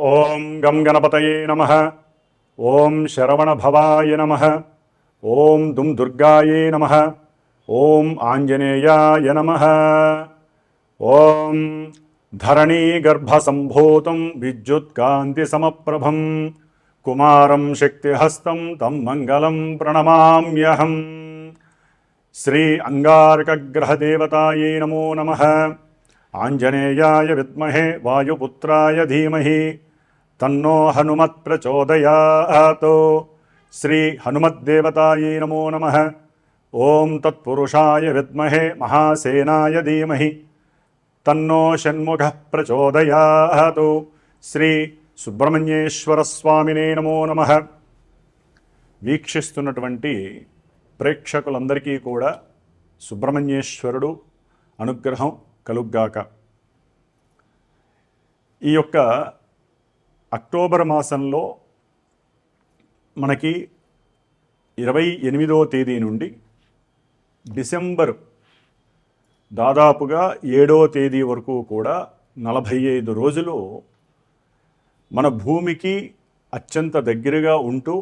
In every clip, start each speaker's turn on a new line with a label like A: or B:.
A: ఓం గం గణపతయే నమ ఓం శరవణభవాయ నమ ఓం దుం దుర్గాయే నమ ఓం ఆంజనేయాయ నమ ఓం ధరణీగర్భసంభూతం విద్యుత్కాంతిసమప్రభం కుమారం శక్తిహస్తం తం మంగళం ప్రణమామ్యహం శ్రీ అంగారకగ్రహదేవతాయే నమో నమ ఆంజనేయాయ విద్మహే వాయుపుత్రాయ ధీమహి తన్నో హనుమత్ ప్రచోదయాతో. శ్రీ హనుమద్దేవతాయే నమో నమ. ఓం తత్పురుషాయ విద్మహే మహాసేనాయ ధీమహి. తన్నో షణ్ముఖ ప్రచోదయాతు. శ్రీ సుబ్రహ్మణ్యేశ్వరస్వామినే నమో నమ. వీక్షిస్తున్నటువంటి ప్రేక్షకులందరికీ కూడా సుబ్రహ్మణ్యేశ్వరుడు అనుగ్రహం కలుగ్గాక. ఈ యొక్క అక్టోబర్ మాసంలో మనకి ఇరవై ఎనిమిదో తేదీ నుండి డిసెంబర్ దాదాపుగా ఏడో తేదీ వరకు కూడా నలభై ఐదు రోజులు మన భూమికి అత్యంత దగ్గరగా ఉంటూ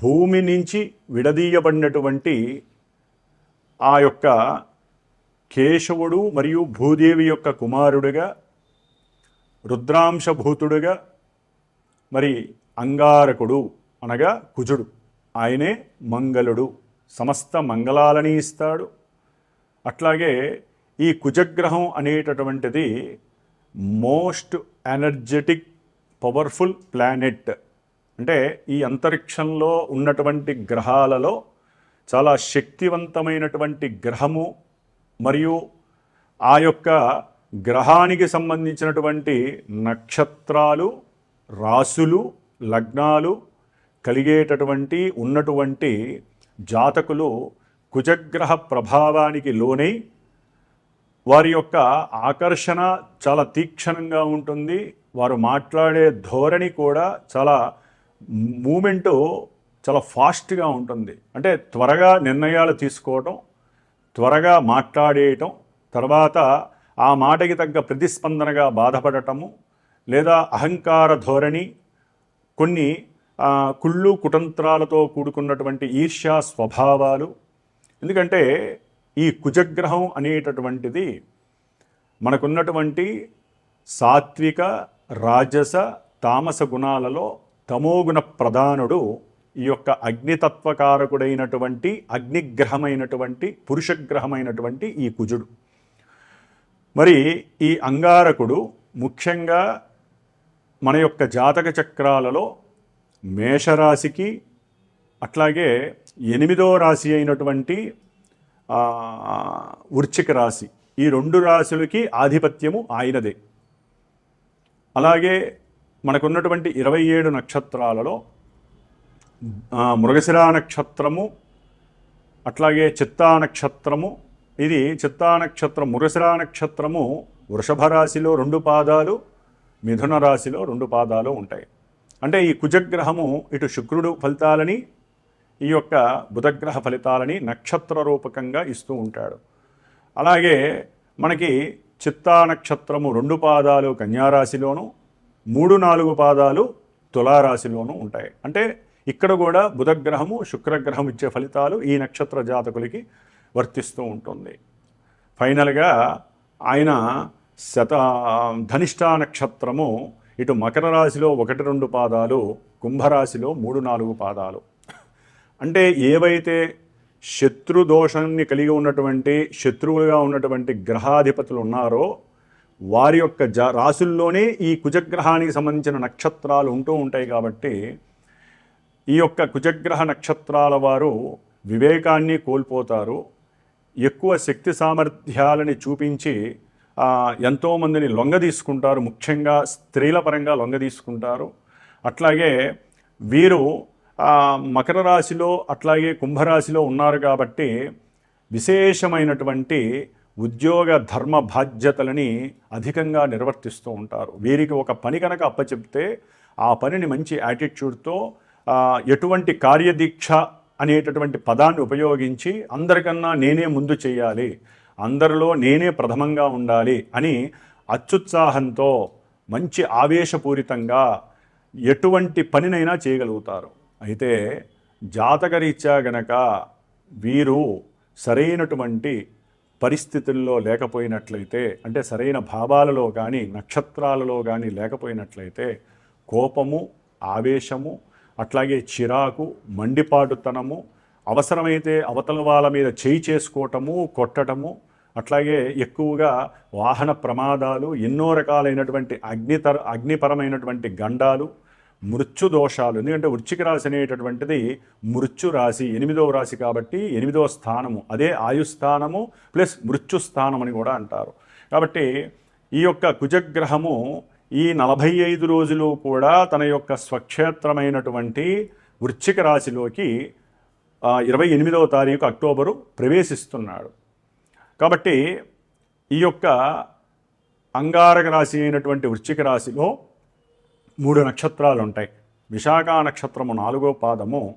A: భూమి నుంచి విడదీయబడినటువంటి ఆ యొక్క కేశవుడు మరియు భూదేవి యొక్క కుమారుడిగా రుద్రాంశభూతుడుగా మరి అంగారకుడు అనగా కుజుడు. ఆయనే మంగళుడు సమస్త మంగళాలని ఇస్తాడు. అట్లాగే ఈ కుజగ్రహం అనేటటువంటిది మోస్ట్ ఎనర్జెటిక్ పవర్ఫుల్ ప్లానెట్. అంటే ఈ అంతరిక్షంలో ఉన్నటువంటి గ్రహాలలో చాలా శక్తివంతమైనటువంటి గ్రహము మరియు ఆ యొక్క గ్రహానికి సంబంధించినటువంటి నక్షత్రాలు రాసులు లగ్నాలు కలిగేటటువంటి ఉన్నటువంటి జాతకులు కుజగ్రహ ప్రభావానికి లోనై వారి యొక్క ఆకర్షణ చాలా తీక్షణంగా ఉంటుంది. వారు మాట్లాడే ధోరణి కూడా చాలా మూమెంటు చాలా ఫాస్ట్గా ఉంటుంది. అంటే త్వరగా నిర్ణయాలు తీసుకోవటం త్వరగా మాట్లాడేయటం తర్వాత ఆ మాటకి తగ్గ ప్రతిస్పందనగా బాధపడటము లేదా అహంకార ధోరణి కొన్ని కుళ్ళు కుతంత్రాలతో కూడుకున్నటువంటి ఈర్ష్యా స్వభావాలు. ఎందుకంటే ఈ కుజగ్రహం అనేటటువంటిది మనకున్నటువంటి సాత్విక రాజస తామస గుణాలలో తమోగుణ ప్రధానుడు ఈ యొక్క అగ్నితత్వకారకుడైనటువంటి అగ్నిగ్రహమైనటువంటి పురుషగ్రహమైనటువంటి ఈ కుజుడు. మరి ఈ అంగారకుడు ముఖ్యంగా మన యొక్క జాతక చక్రాలలో మేషరాశికి అట్లాగే ఎనిమిదో రాశి అయినటువంటి వృచ్చిక రాశి ఈ రెండు రాశులకి ఆధిపత్యము ఆయనదే. అలాగే మనకున్నటువంటి ఇరవై ఏడు నక్షత్రాలలో మృగశిరా నక్షత్రము అట్లాగే చిత్తా నక్షత్రము ఇది చిత్తా నక్షత్రం మురసిరా నక్షత్రము వృషభ రాశిలో రెండు పాదాలు మిథున రాశిలో రెండు పాదాలు ఉంటాయి. అంటే ఈ కుజగ్రహము ఇటు శుక్రుడు ఫలితాలని ఈ యొక్క బుధగ్రహ ఫలితాలని నక్షత్ర రూపకంగా ఇస్తూ ఉంటాడు. అలాగే మనకి చిత్తా నక్షత్రము రెండు పాదాలు కన్యారాశిలోను మూడు నాలుగు పాదాలు తులారాశిలోనూ ఉంటాయి. అంటే ఇక్కడ కూడా బుధగ్రహము శుక్రగ్రహం ఇచ్చే ఫలితాలు ఈ నక్షత్ర జాతకులకి వర్తిస్తూ ఉంటుంది. ఫైనల్గా ఆయన శత ధనిష్టా నక్షత్రము ఇటు మకర రాశిలో ఒకటి రెండు పాదాలు కుంభరాశిలో మూడు నాలుగు పాదాలు. అంటే ఏవైతే శత్రు దోషాన్ని కలిగి ఉన్నటువంటి శత్రువులుగా ఉన్నటువంటి గ్రహాధిపతులు ఉన్నారో వారి యొక్క జ రాసుల్లోనే ఈ కుజగ్రహానికి సంబంధించిన నక్షత్రాలు ఉంటూ ఉంటాయి కాబట్టి ఈ యొక్క కుజగ్రహ నక్షత్రాల వారు వివేకాన్ని కోల్పోతారు. ఎక్కువ శక్తి సామర్థ్యాలని చూపించి ఎంతోమందిని లొంగదీసుకుంటారు ముఖ్యంగా స్త్రీల పరంగా లొంగదీసుకుంటారు అట్లాగే వీరు మకర రాశిలో అట్లాగే కుంభరాశిలో ఉన్నారు కాబట్టి విశేషమైనటువంటి ఉద్యోగ ధర్మ బాధ్యతలని అధికంగా నిర్వర్తిస్తూ ఉంటారు. వీరికి ఒక పని కనుక అప్పచెప్తే ఆ పనిని మంచి యాటిట్యూడ్తో ఎటువంటి కార్యదీక్ష అనేటటువంటి పదాన్ని ఉపయోగించి అందరికన్నా నేనే ముందు చేయాలి అందరిలో నేనే ప్రథమంగా ఉండాలి అని అత్యుత్సాహంతో మంచి ఆవేశపూరితంగా ఎటువంటి పనినైనా చేయగలుగుతారు. అయితే జాతకరీత్యా గనక వీరు సరైనటువంటి పరిస్థితుల్లో లేకపోయినట్లయితే అంటే సరైన భావాలలో కానీ నక్షత్రాలలో కానీ లేకపోయినట్లయితే కోపము ఆవేశము అట్లాగే చిరాకు మండిపాటుతనము అవసరమైతే అవతల వాళ్ళ మీద చేయి చేసుకోవటము కొట్టటము అట్లాగే ఎక్కువగా వాహన ప్రమాదాలు ఎన్నో రకాలైనటువంటి అగ్నితర అగ్నిపరమైనటువంటి గండాలు మృత్యు దోషాలు. ఎందుకంటే వృచ్చిక రాశి అనేటటువంటిది మృత్యు రాశి ఎనిమిదవ రాశి కాబట్టి ఎనిమిదవ స్థానము. అదే ఆయుస్థానము ప్లస్ మృత్యు స్థానం అని కూడా అంటారు. కాబట్టి ఈ యొక్క కుజగ్రహము ఈ నలభై ఐదు రోజులు కూడా తన యొక్క స్వక్షేత్రమైనటువంటి వృశ్చిక రాశిలోకి ఇరవై ఎనిమిదవ తారీఖు అక్టోబరు ప్రవేశిస్తున్నాడు. కాబట్టి ఈ యొక్క అంగారక రాశి అయినటువంటి వృశ్చిక రాశిలో మూడు నక్షత్రాలు ఉంటాయి విశాఖ నక్షత్రము నాలుగో పాదము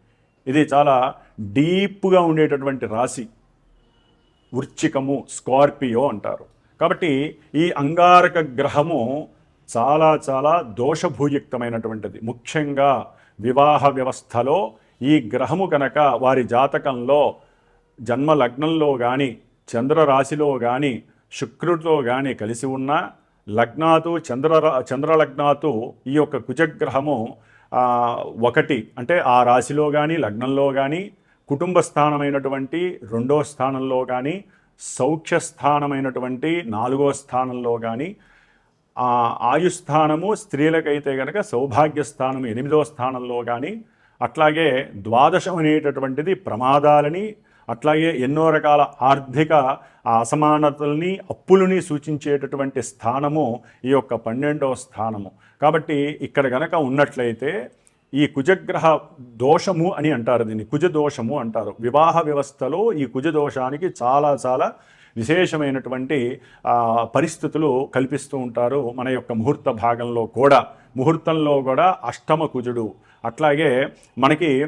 A: ఇది చాలా డీప్గా ఉండేటటువంటి రాశి. వృచ్చికము స్కార్పియో అంటారు. కాబట్టి ఈ అంగారక గ్రహము చాలా చాలా దోషభూయుక్తమైనటువంటిది. ముఖ్యంగా వివాహ వ్యవస్థలో ఈ గ్రహము కనుక వారి జాతకంలో జన్మ లగ్నంలో కానీ చంద్రరాశిలో కానీ శుక్రుడితో కానీ కలిసి ఉన్న లగ్నాతు చంద్ర చంద్రలగ్నాతు ఈ యొక్క కుజగ్రహము ఒకటి అంటే ఆ రాశిలో కానీ లగ్నంలో కానీ కుటుంబ స్థానమైనటువంటి రెండో స్థానంలో కానీ సౌఖ్య స్థానమైనటువంటి నాలుగో స్థానంలో కానీ ఆయుస్థానము స్త్రీలకైతే కనుక సౌభాగ్య స్థానం ఎనిమిదో స్థానంలో కానీ అట్లాగే ద్వాదశం అనేటటువంటిది ప్రమాదాలని అట్లాగే ఎన్నో రకాల ఆర్థిక అసమానతల్ని అప్పులని సూచించేటటువంటి స్థానము ఈ యొక్క పన్నెండవ స్థానము. కాబట్టి ఇక్కడ గనక ఉన్నట్లయితే ఈ కుజగ్రహ దోషము అని అంటారు దీన్ని. కుజ దోషము అంటారు. వివాహ వ్యవస్థలో ఈ కుజ దోషానికి చాలా చాలా విశేషమైనటువంటి పరిస్థితులు కల్పిస్తూ ఉంటారు. మన యొక్క ముహూర్త భాగంలో కూడా ముహూర్తంలో కూడా అష్టమ కుజుడు. అట్లాగే మనకి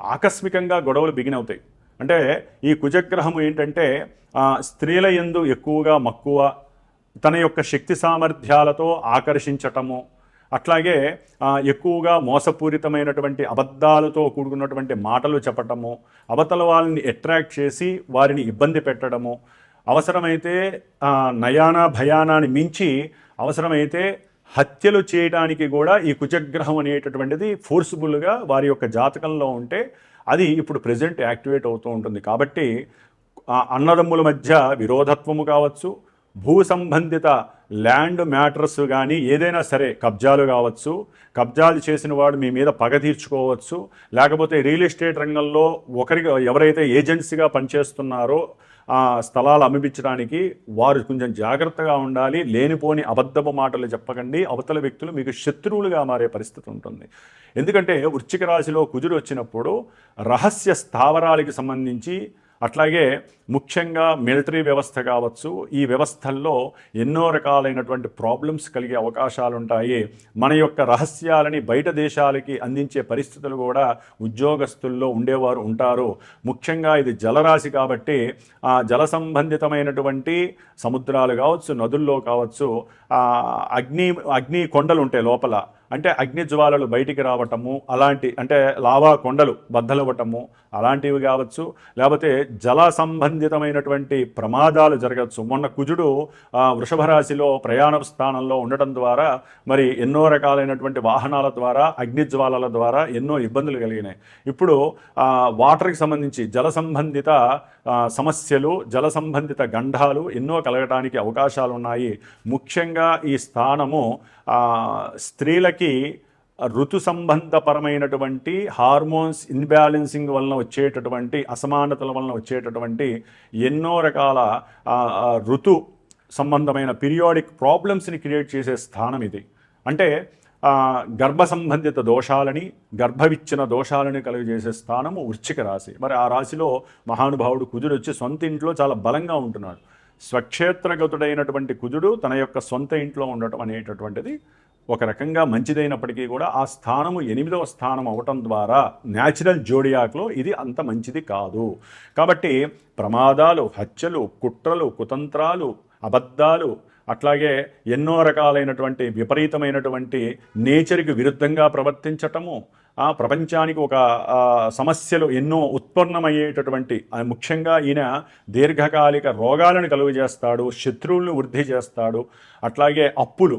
A: ఆకస్మికంగా గొడవలు బిగిన్ అవుతాయి. అంటే ఈ కుజగ్రహము ఏంటంటే స్త్రీల ఎందు ఎక్కువగా మక్కువ తన యొక్క శక్తి సామర్థ్యాలతో ఆకర్షించటము అట్లాగే ఎక్కువగా మోసపూరితమైనటువంటి అబద్ధాలతో కూడుకున్నటువంటి మాటలు చెప్పటము అవతల వాళ్ళని అట్రాక్ట్ చేసి వారిని ఇబ్బంది పెట్టడము అవసరమైతే నయాన భయానాన్ని మించి అవసరమైతే హత్యలు చేయడానికి కూడా ఈ కుజగ్రహం అనేటటువంటిది ఫోర్సిబుల్గా వారి యొక్క జాతకంలో ఉంటే అది ఇప్పుడు ప్రజెంట్ యాక్టివేట్ అవుతూ ఉంటుంది. కాబట్టి అన్నదమ్ముల మధ్య విరోధత్వము కావచ్చు భూ సంబంధిత ల్యాండ్ మ్యాటర్స్ కానీ ఏదైనా సరే కబ్జాలు కావచ్చు కబ్జాలు చేసిన వాడు మీ మీద పగ తీర్చుకోవచ్చు లేకపోతే రియల్ ఎస్టేట్ రంగంలో ఒకరికి ఎవరైతే ఏజెన్సీగా పనిచేస్తున్నారో స్థలాలు అమ్మిపించడానికి వారు కొంచెం జాగ్రత్తగా ఉండాలి లేనిపోని అబద్ధపు మాటలు చెప్పకండి అవతల వ్యక్తులు మీకు శత్రువులుగా మారే పరిస్థితి ఉంటుంది. ఎందుకంటే వృశ్చిక రాశిలో కుజుడు వచ్చినప్పుడు రహస్య స్థావరాలకి సంబంధించి అట్లాగే ముఖ్యంగా మిలిటరీ వ్యవస్థ కావచ్చు ఈ వ్యవస్థల్లో ఎన్నో రకాలైనటువంటి ప్రాబ్లమ్స్ కలిగే అవకాశాలు ఉంటాయి మన యొక్క రహస్యాలని బయట దేశాలకి అందించే పరిస్థితులు కూడా ఉద్యోగస్తుల్లో ఉండేవారు ఉంటారు. ముఖ్యంగా ఇది జలరాశి కాబట్టి ఆ జల సంబంధితమైనటువంటి సముద్రాలు కావచ్చు నదుల్లో కావచ్చు అగ్ని అగ్ని కొండలు ఉంటాయి లోపల. అంటే అగ్నిజ్వాలలు బయటికి రావటము అలాంటి అంటే లావా కొండలు బద్దలవ్వటము అలాంటివి కావచ్చు. లేకపోతే జల సంబంధితమైనటువంటి ప్రమాదాలు జరగచ్చు మొన్న కుజుడు వృషభరాశిలో వృషభ రాశిలో ప్రయాణ స్థానంలో ఉండటం ద్వారా మరి ఎన్నో రకాలైనటువంటి వాహనాల ద్వారా అగ్నిజ్వాలల ద్వారా ఎన్నో ఇబ్బందులు కలిగినాయి. ఇప్పుడు వాటర్కి సంబంధించి జల సంబంధిత సమస్యలు జల సంబంధిత గండాలు ఎన్నో కలగటానికి అవకాశాలు ఉన్నాయి ముఖ్యంగా ఈ స్థానము స్త్రీలకి ఋతు సంబంధపరమైనటువంటి హార్మోన్స్ ఇన్బ్యాలెన్సింగ్ వలన వచ్చేటటువంటి అసమానతల వలన వచ్చేటటువంటి ఎన్నో రకాల ఋతు సంబంధమైన పీరియాడిక్ ప్రాబ్లమ్స్ని క్రియేట్ చేసే స్థానం ఇది. అంటే గర్భ సంబంధిత దోషాలని గర్భవిచ్చిన దోషాలని కలుగజేసే స్థానము వృశ్చిక రాశి. మరి ఆ రాశిలో మహానుభావుడు కుజుడు వచ్చి సొంత ఇంట్లో చాలా బలంగా ఉంటున్నాడు. స్వక్షేత్రగతుడైనటువంటి కుజుడు తన యొక్క సొంత ఇంట్లో ఉండటం అనేటటువంటిది ఒక రకంగా మంచిదైనప్పటికీ కూడా ఆ స్థానము ఎనిమిదవ స్థానం అవటం ద్వారా న్యాచురల్ జోడియాక్లో ఇది అంత మంచిది కాదు. కాబట్టి ప్రమాదాలు హత్యలు కుట్రలు కుతంత్రాలు అబద్ధాలు అట్లాగే ఎన్నో రకాలైనటువంటి విపరీతమైనటువంటి నేచర్కి విరుద్ధంగా ప్రవర్తించటము ఆ ప్రపంచానికి ఒక సమస్యలు ఎన్నో ఉత్పన్నమయ్యేటటువంటి ముఖ్యంగా ఈయన దీర్ఘకాలిక రోగాలను కలుగజేస్తాడు శత్రువులను వృద్ధి చేస్తాడు. అట్లాగే అప్పులు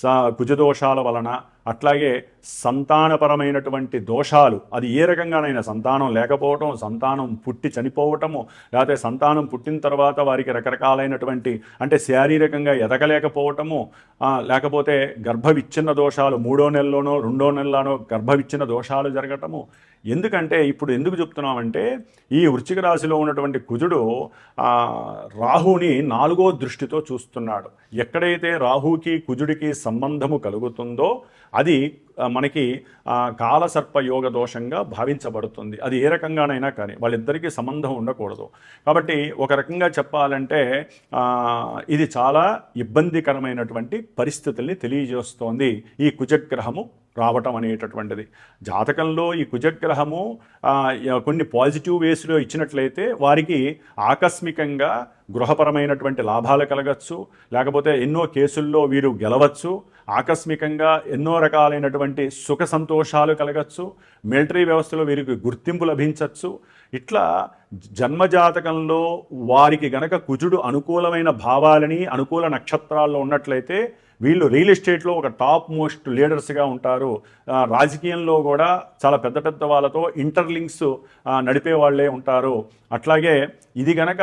A: సా కుజదోషాల వలన అట్లాగే సంతానపరమైనటువంటి దోషాలు అది ఏ రకంగానైనా సంతానం లేకపోవటం సంతానం పుట్టి చనిపోవటము లేకపోతే సంతానం పుట్టిన తర్వాత వారికి రకరకాలైనటువంటి అంటే శారీరకంగా ఎదగలేకపోవటము లేకపోతే గర్భవిచ్ఛిన్న దోషాలు మూడో నెలలోనో రెండో నెలలోనో గర్భవిచ్ఛిన్న దోషాలు జరగటము ఎందుకంటే ఇప్పుడు ఎందుకు చెప్తున్నామంటే ఈ వృశ్చిక రాశిలో ఉన్నటువంటి కుజుడు రాహుని నాలుగో దృష్టితో చూస్తున్నాడు. ఎక్కడైతే రాహుకి కుజుడికి సంబంధము కలుగుతుందో అది మనకి కాలసర్ప యోగ దోషంగా భావించబడుతుంది. అది ఏ రకంగానైనా కానీ వాళ్ళిద్దరికీ సంబంధం ఉండకూడదు. కాబట్టి ఒక రకంగా చెప్పాలంటే ఇది చాలా ఇబ్బందికరమైనటువంటి పరిస్థితుల్ని తెలియజేస్తోంది ఈ కుజగ్రహము రావటం అనేటటువంటిది. జాతకంలో ఈ కుజగ్రహము కొన్ని పాజిటివ్ వేస్లో ఇచ్చినట్లయితే వారికి ఆకస్మికంగా గృహపరమైనటువంటి లాభాలు కలగచ్చు. లేకపోతే ఎన్నో కేసుల్లో వీరు గెలవచ్చు. ఆకస్మికంగా ఎన్నో రకాలైనటువంటి సుఖ సంతోషాలు కలగచ్చు. మిలిటరీ వ్యవస్థలో వీరికి గుర్తింపు లభించవచ్చు ఇట్లా జన్మజాతకంలో వారికి గనక కుజుడు అనుకూలమైన భావాలని అనుకూల నక్షత్రాల్లో ఉన్నట్లయితే వీళ్ళు రియల్ ఎస్టేట్లో ఒక టాప్ మోస్ట్ లీడర్స్గా ఉంటారు. రాజకీయంలో కూడా చాలా పెద్ద పెద్ద వాళ్ళతో ఇంటర్లింక్స్ నడిపే వాళ్ళే ఉంటారు. అట్లాగే ఇది కనుక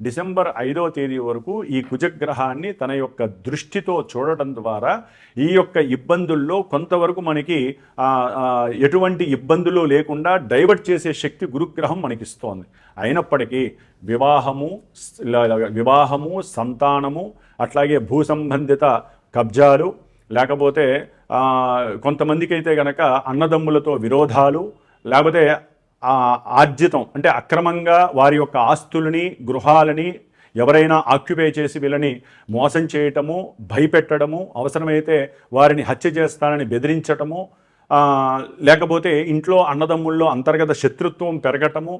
A: డిసెంబర్ ఐదవ తేదీ వరకు ఈ కుజగ్రహాన్ని తన యొక్క దృష్టితో చూడటం ద్వారా ఈ యొక్క ఇబ్బందుల్లో కొంతవరకు మనకి ఎటువంటి ఇబ్బందులు లేకుండా డైవర్ట్ చేసే శక్తి గురుగ్రహం మనకిస్తోంది. అయినప్పటికీ వివాహము వివాహము సంతానము అట్లాగే భూ సంబంధిత కబ్జాలు లేకపోతే కొంతమందికైతే కొంతమందికి అయితే గనక అన్నదమ్ములతో విరోధాలు లేకపోతే ఆర్జితం అంటే అక్రమంగా వారి యొక్క ఆస్తులని గృహాలని ఎవరైనా ఆక్యుపై చేసి వీళ్ళని మోసం చేయటము భయపెట్టడము అవసరమైతే వారిని హత్య చేస్తానని బెదిరించటము లేకపోతే ఇంట్లో అన్నదమ్ముల్లో అంతర్గత శత్రుత్వం పెరగటము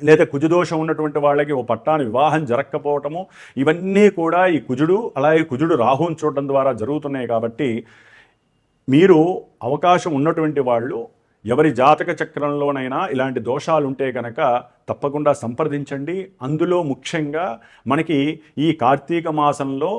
A: లేదా కుజుదోషం ఉన్నటువంటి వాళ్ళకి ఓ పట్టాను వివాహం జరగకపోవటము ఇవన్నీ కూడా ఈ కుజుడు అలాగే కుజుడు రాహుని చూడడం ద్వారా జరుగుతున్నాయి కాబట్టి మీరు అవకాశం ఉన్నటువంటి వాళ్ళు ఎవరి జాతక చక్రంలోనైనా ఇలాంటి దోషాలు ఉంటే కనుక తప్పకుండా సంప్రదించండి. అందులో ముఖ్యంగా మనకి ఈ కార్తీక మాసంలో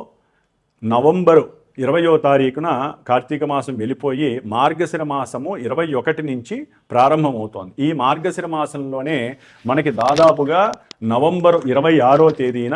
A: నవంబరు ఇరవయో తారీఖున కార్తీక మాసం వెళ్ళిపోయి మార్గశిర మాసము ఇరవై ఒకటి నుంచి ప్రారంభమవుతోంది. ఈ మార్గశిర మాసంలోనే మనకి దాదాపుగా నవంబరు ఇరవై ఆరో తేదీన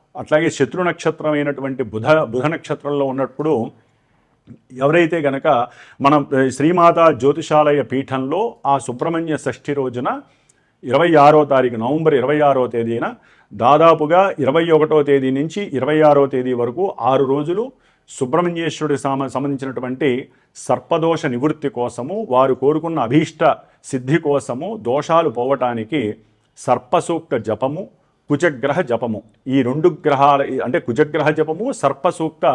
A: అట్లాగే శత్రు నక్షత్రం అయినటువంటి బుధ బుధ నక్షత్రంలో ఉన్నప్పుడు ఎవరైతే గనక మనం శ్రీమాత జ్యోతిషాలయ పీఠంలో ఆ సుబ్రహ్మణ్య షష్ఠి రోజున ఇరవై ఆరో తారీఖు నవంబర్ ఇరవై ఆరో తేదీన దాదాపుగా ఇరవై ఒకటో తేదీ నుంచి ఇరవై ఆరో తేదీ వరకు ఆరు రోజులు సుబ్రహ్మణ్యేశ్వరుడి సామ సంబంధించినటువంటి సర్పదోష నివృత్తి కోసము వారు కోరుకున్న అభీష్ట సిద్ధి కోసము దోషాలు పోవటానికి సర్పసూక్త జపము కుజగ్రహ జపము. ఈ రెండు గ్రహాల అంటే కుజగ్రహ జపము సర్పసూక్త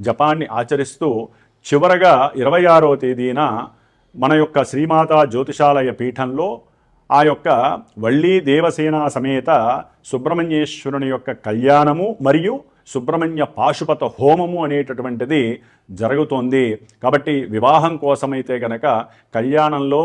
A: జపాన్ని ఆచరిస్తూ చివరగా ఇరవై ఆరో తేదీన మన యొక్క శ్రీమాతా జ్యోతిషాలయ పీఠంలో ఆ యొక్క వళ్ళీ దేవసేన సమేత సుబ్రహ్మణ్యేశ్వరుని యొక్క కళ్యాణము మరియు సుబ్రహ్మణ్య పాశుపత హోమము అనేటటువంటిది జరుగుతోంది. కాబట్టి వివాహం కోసమైతే గనక కళ్యాణంలో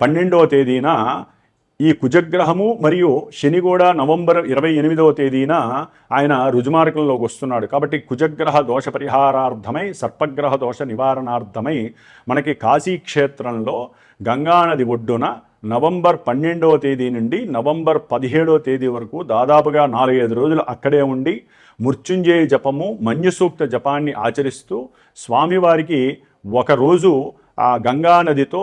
A: పన్నెండవ తేదీన ఈ కుజగ్రహము మరియు శని కూడా నవంబర్ ఇరవై ఎనిమిదవ తేదీన ఆయన రుజుమార్గంలోకి వస్తున్నాడు. కాబట్టి కుజగ్రహ దోష పరిహారార్థమై సర్పగ్రహ దోష నివారణార్థమై మనకి కాశీక్షేత్రంలో గంగానది ఒడ్డున నవంబర్ పన్నెండవ తేదీ నుండి నవంబర్ పదిహేడవ తేదీ వరకు దాదాపుగా నాలుగైదు రోజులు అక్కడే ఉండి మృత్యుంజయ జపము మన్యుసూక్త జపాన్ని ఆచరిస్తూ స్వామివారికి ఒకరోజు ఆ గంగానదితో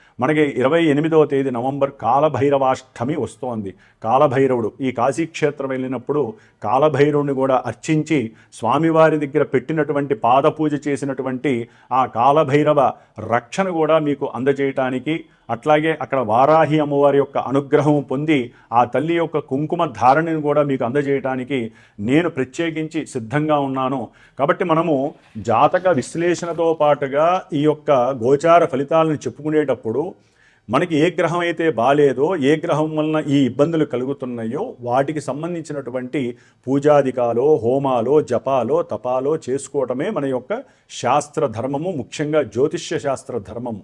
A: మనకి ఇరవై ఎనిమిదవ తేదీ నవంబర్ కాలభైరవాష్టమి వస్తోంది. కాలభైరవుడు ఈ కాశీక్షేత్రం వెళ్ళినప్పుడు కాలభైరవుని కూడా అర్చించి స్వామివారి దగ్గర పెట్టినటువంటి పాదపూజ చేసినటువంటి ఆ కాలభైరవ రక్షణ కూడా మీకు అందజేయటానికి అట్లాగే అక్కడ వారాహి అమ్మవారి యొక్క అనుగ్రహం పొంది ఆ తల్లి యొక్క కుంకుమ ధారణను కూడా మీకు అందజేయటానికి నేను ప్రత్యేకించి సిద్ధంగా ఉన్నాను. కాబట్టి మనము జాతక విశ్లేషణతో పాటుగా ఈ యొక్క గోచార ఫలితాలను చెప్పుకునేటప్పుడు మనకి ఏ గ్రహం అయితే బాలేదో ఏ గ్రహం వలన ఈ ఇబ్బందులు కలుగుతున్నాయో వాటికి సంబంధించినటువంటి పూజాధికాలో హోమాలో జపాలో తపాలో చేసుకోవటమే మన యొక్క శాస్త్ర ధర్మము ముఖ్యంగా జ్యోతిష్య శాస్త్ర ధర్మము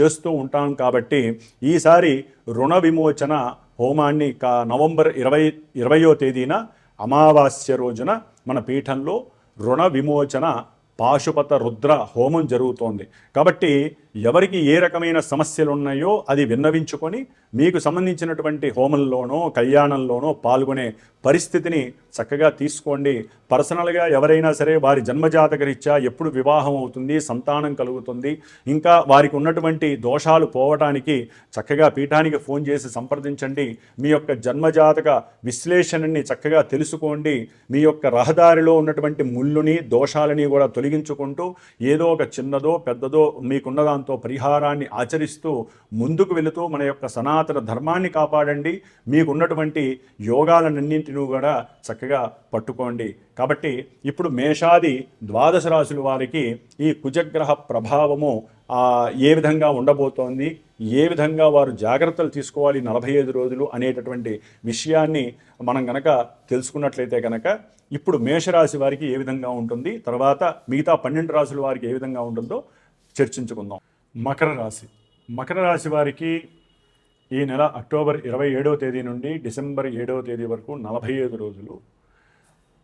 A: చేస్తూ ఉంటాం కాబట్టి ఈసారి రుణ విమోచన హోమాన్ని కా నవంబర్ ఇరవై ఇరవయో తేదీన అమావాస్య రోజున మన పీఠంలో రుణ విమోచన పాశుపత రుద్ర హోమం జరుగుతోంది. కాబట్టి ఎవరికి ఏ రకమైన సమస్యలు ఉన్నాయో అది విన్నవించుకొని మీకు సంబంధించినటువంటి హోమంలోనో కళ్యాణంలోనో పాల్గొనే పరిస్థితిని చక్కగా తీసుకోండి. పర్సనల్గా ఎవరైనా సరే వారి జన్మజాతక రీత్యా ఎప్పుడు వివాహం అవుతుంది సంతానం కలుగుతుంది ఇంకా వారికి ఉన్నటువంటి దోషాలు పోవటానికి చక్కగా పీఠానికి ఫోన్ చేసి సంప్రదించండి. మీ యొక్క జన్మజాతక విశ్లేషణని చక్కగా తెలుసుకోండి. మీ యొక్క రహదారిలో ఉన్నటువంటి ముళ్ళుని దోషాలని కూడా తొలగించుకుంటూ ఏదో ఒక చిన్నదో పెద్దదో మీకున్న దాంతో పరిహారాన్ని ఆచరిస్తూ ముందుకు వెళుతూ మన యొక్క సనాతన ధర్మాన్ని కాపాడండి. మీకున్నటువంటి యోగాలన్నింటినీ కూడా చక్కగా పట్టుకోండి. కాబట్టి ఇప్పుడు మేషాది ద్వాదశ రాశుల వారికి ఈ కుజగ్రహ ప్రభావము ఏ విధంగా ఉండబోతోంది ఏ విధంగా వారు జాగ్రత్తలు తీసుకోవాలి నలభై ఐదు రోజులు అనేటటువంటి విషయాన్ని మనం గనక తెలుసుకున్నట్లయితే కనుక ఇప్పుడు మేషరాశి వారికి ఏ విధంగా ఉంటుంది తర్వాత మిగతా పన్నెండు రాశుల వారికి ఏ విధంగా ఉంటుందో చర్చించుకుందాం. మకర రాశి. మకర రాశి వారికి ఈ నెల అక్టోబర్ ఇరవై ఏడవ తేదీ నుండి డిసెంబర్ ఏడవ తేదీ వరకు నలభై ఐదు రోజులు.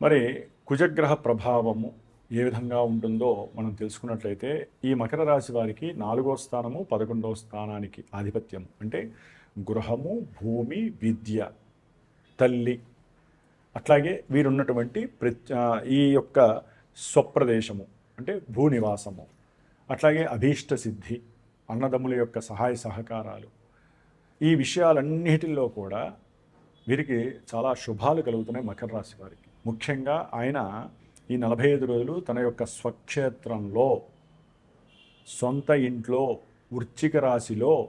A: మరి కుజగ్రహ ప్రభావము ఏ విధంగా ఉంటుందో మనం తెలుసుకున్నట్లయితే ఈ మకర రాశి వారికి నాలుగో స్థానము పదకొండవ స్థానానికి ఆధిపత్యం. అంటే గృహము భూమి విద్య తల్లి. అట్లాగే వీరున్నటువంటి ప్రతి ఈ యొక్క స్వప్రదేశము అంటే భూనివాసము. అట్లాగే అభీష్ట సిద్ధి అన్నదమ్ముల యొక్క సహాయ సహకారాలు. ఈ విషయాలన్నిటిలో కూడా వీరికి చాలా శుభాలు కలుగుతున్నాయి మకర రాశి వారికి. ముఖ్యంగా ఆయన ఈ నలభై ఐదు రోజులు తన యొక్క స్వక్షేత్రంలో సొంత ఇంట్లో వృచ్చిక రాశిలో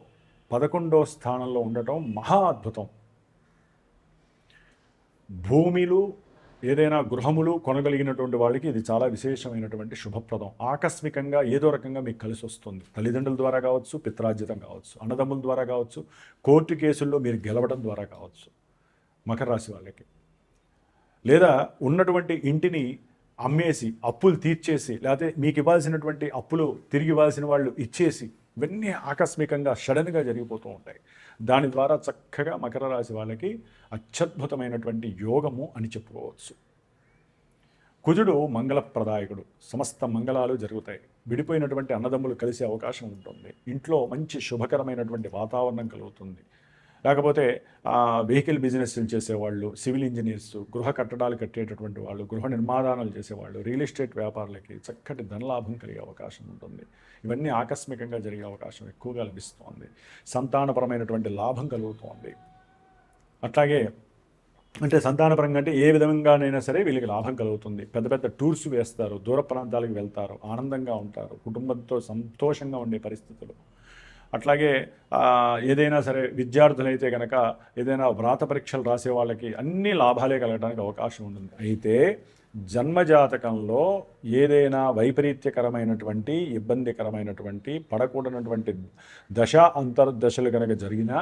A: పదకొండో స్థానంలో ఉండటం మహా అద్భుతం. భూమిలు ఏదైనా గృహములు కొనగలిగినటువంటి వాళ్ళకి ఇది చాలా విశేషమైనటువంటి శుభప్రదం. ఆకస్మికంగా ఏదో రకంగా మీకు కలిసి వస్తుంది. తల్లిదండ్రుల ద్వారా కావచ్చు పిత్రార్జితం కావచ్చు అన్నదమ్ముల ద్వారా కావచ్చు కోర్టు కేసుల్లో మీరు గెలవడం ద్వారా కావచ్చు మకర రాశి వాళ్ళకి. లేదా ఉన్నటువంటి ఇంటిని అమ్మేసి అప్పులు తీర్చేసి లేకపోతే మీకు ఇవ్వాల్సినటువంటి అప్పులు తిరిగి ఇవ్వాల్సిన వాళ్ళు ఇచ్చేసి ఇవన్నీ ఆకస్మికంగా సడన్గా జరిగిపోతూ ఉంటాయి. దాని ద్వారా చక్కగా మకర రాశి వాళ్ళకి అత్యద్భుతమైనటువంటి యోగము అని చెప్పుకోవచ్చు. కుజుడు మంగళప్రదాయకుడు. సమస్త మంగళాలు జరుగుతాయి. విడిపోయినటువంటి అన్నదమ్ములు కలిసే అవకాశం ఉంటుంది. ఇంట్లో మంచి శుభకరమైనటువంటి వాతావరణం కలుగుతుంది. లేకపోతే వెహికల్ బిజినెస్లు చేసేవాళ్ళు సివిల్ ఇంజనీర్స్ గృహ కట్టడాలు కట్టేటటువంటి వాళ్ళు గృహ నిర్మాణాలు చేసేవాళ్ళు రియల్ ఎస్టేట్ వ్యాపారులకి చక్కటి ధనలాభం కలిగే అవకాశం ఉంటుంది. ఇవన్నీ ఆకస్మికంగా జరిగే అవకాశం ఎక్కువగా లభిస్తోంది. సంతానపరమైనటువంటి లాభం కలుగుతోంది. అట్లాగే అంటే సంతానపరంగా అంటే ఏ విధంగానైనా సరే వీళ్ళకి లాభం కలుగుతుంది. పెద్ద పెద్ద టూర్స్ వేస్తారు దూర ప్రాంతాలకు వెళ్తారు ఆనందంగా ఉంటారు కుటుంబంతో సంతోషంగా ఉండే పరిస్థితులు. అట్లాగే ఏదైనా సరే విద్యార్థులైతే కనుక ఏదైనా వ్రాత పరీక్షలు రాసే వాళ్ళకి అన్ని లాభాలే కలగడానికి అవకాశం ఉంటుంది. అయితే జన్మజాతకంలో ఏదైనా వైపరీత్యకరమైనటువంటి ఇబ్బందికరమైనటువంటి పడకూడనటువంటి దశ అంతర్దశలు కనుక జరిగినా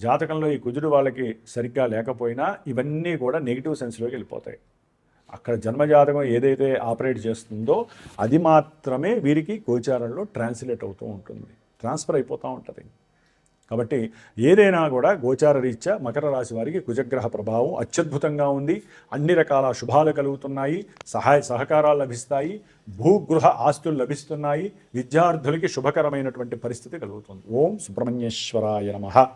A: జాతకంలో ఈ కుజుడు వాళ్ళకి సరిగ్గా లేకపోయినా ఇవన్నీ కూడా నెగిటివ్ సెన్స్లోకి వెళ్ళిపోతాయి. అక్కడ జన్మజాతకం ఏదైతే ఆపరేట్ చేస్తుందో అది మాత్రమే వీరికి గోచారంలో ట్రాన్స్లేట్ అవుతూ ఉంటుంది. ట్రాన్స్ఫర్ అయిపోతూ ఉంటుంది. కాబట్టి ఏదైనా కూడా గోచార రీత్యా మకర రాశి వారికి కుజగ్రహ ప్రభావం అత్యద్భుతంగా ఉంది. అన్ని రకాల శుభాలు కలుగుతున్నాయి సహాయ సహకారాలు లభిస్తాయి భూగృహ ఆస్తులు లభిస్తున్నాయి విద్యార్థులకి శుభకరమైనటువంటి పరిస్థితి కలుగుతుంది. ఓం సుబ్రహ్మణ్యేశ్వరాయ నమ.